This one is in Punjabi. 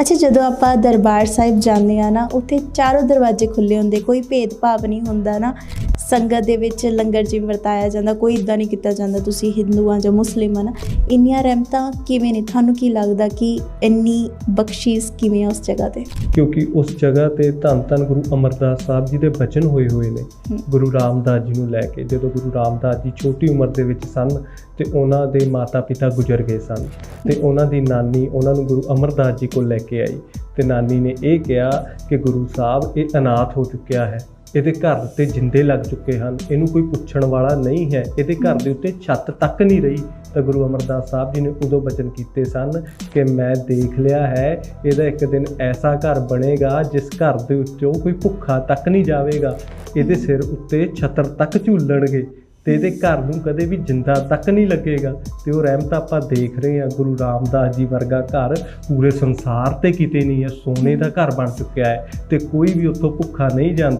ਅੱਛਾ, ਜਦੋਂ ਆਪਾਂ ਦਰਬਾਰ ਸਾਹਿਬ ਜਾਂਦੇ ਆ ਨਾ, ਉੱਥੇ ਚਾਰੋਂ ਦਰਵਾਜ਼ੇ ਖੁੱਲੇ ਹੁੰਦੇ, ਕੋਈ ਭੇਦਭਾਵ ਨਹੀਂ ਹੁੰਦਾ ਨਾ। ਸੰਗਤ ਦੇ ਵਿੱਚ ਲੰਗਰ ਜਿਵੇਂ ਵਰਤਾਇਆ ਜਾਂਦਾ ਕੋਈ ਇਦਾਂ ਨਹੀਂ ਕੀਤਾ ਜਾਂਦਾ ਤੁਸੀਂ ਹਿੰਦੂ ਆ ਜਾਂ ਮੁਸਲਿਮ ਆ ਨਾ ਇੰਨੀਆਂ ਰਹਿਮਤਾਂ ਕਿਵੇਂ ਨੇ? ਤੁਹਾਨੂੰ ਕੀ ਲੱਗਦਾ ਕਿ ਇੰਨੀ ਬਖਸ਼ੀਸ਼ ਕਿਵੇਂ ਆ ਉਸ ਜਗ੍ਹਾ ਤੇ? ਕਿਉਂਕਿ ਉਸ ਜਗ੍ਹਾ ਤੇ ਧੰਨ ਧੰਨ ਗੁਰੂ ਅਮਰਦਾਸ ਸਾਹਿਬ ਜੀ ਦੇ ਬਚਨ ਹੋਏ ਹੋਏ ਨੇ। ਗੁਰੂ ਰਾਮਦਾਸ ਜੀ ਨੂੰ ਲੈ ਕੇ ਜਦੋਂ ਗੁਰੂ ਰਾਮਦਾਸ ਜੀ ਛੋਟੀ ਉਮਰ ਦੇ ਵਿੱਚ ਸਨ ਤੇ ਉਹਨਾਂ ਦੇ ਮਾਤਾ-ਪਿਤਾ ਗੁਜ਼ਰ ਗਏ ਸਨ ਤੇ ਉਹਨਾਂ ਦੀ ਨਾਨੀ ਉਹਨਾਂ ਨੂੰ ਗੁਰੂ ਅਮਰਦਾਸ ਜੀ ਕੋਲ ਲੈ ਕੇ ਆਈ। ਤੇ ਨਾਨੀ ਨੇ ਇਹ ਕਿਹਾ ਕਿ ਗੁਰੂ ਸਾਹਿਬ, ਇਹ ਅਨਾਥ ਹੋ ਚੁੱਕਿਆ ਹੈ। ਇਹਦੇ ਘਰ ਤੇ ਜਿੰਦੇ ਲੱਗ ਚੁੱਕੇ ਹਨ। ਇਹਨੂੰ ਕੋਈ ਪੁੱਛਣ ਵਾਲਾ ਨਹੀਂ ਹੈ। ਇਹਦੇ ਘਰ ਦੇ ਉੱਤੇ ਛੱਤ ਤੱਕ ਨਹੀਂ ਰਹੀ। ਤਾਂ ਗੁਰੂ ਅਮਰਦਾਸ ਸਾਹਿਬ ਜੀ ਨੇ ਉਦੋਂ ਬਚਨ ਕੀਤੇ ਸਨ ਕਿ ਮੈਂ ਦੇਖ ਲਿਆ ਹੈ, ਇਹਦਾ ਇੱਕ ਦਿਨ ਐਸਾ ਘਰ ਬਣੇਗਾ ਜਿਸ ਘਰ ਦੇ ਵਿੱਚੋਂ ਕੋਈ ਭੁੱਖਾ ਤੱਕ ਨਹੀਂ ਜਾਵੇਗਾ। ਇਹਦੇ ਸਿਰ ਉੱਤੇ ਛਤਰ ਤੱਕ ਝੂਲਣਗੇ। ਤੇ ਇਹਦੇ ਘਰ ਨੂੰ ਕਦੇ ਵੀ ਜਿੰਦਾ ਤੱਕ ਨਹੀਂ ਲੱਗੇਗਾ। ਤੇ ਉਹ ਰਹਿਮਤ ਆਪਾਂ ਦੇਖ ਰਹੇ ਹਾਂ, ਗੁਰੂ ਰਾਮਦਾਸ ਜੀ ਵਰਗਾ ਘਰ ਪੂਰੇ ਸੰਸਾਰ ਤੇ ਕਿਤੇ ਨਹੀਂ ਹੈ, ਸੋਨੇ ਦਾ ਘਰ ਬਣ ਚੁੱਕਿਆ ਹੈ ਤੇ ਕੋਈ ਵੀ ਉੱਥੋਂ ਭੁੱਖਾ ਨਹੀਂ ਜਾਂਦਾ।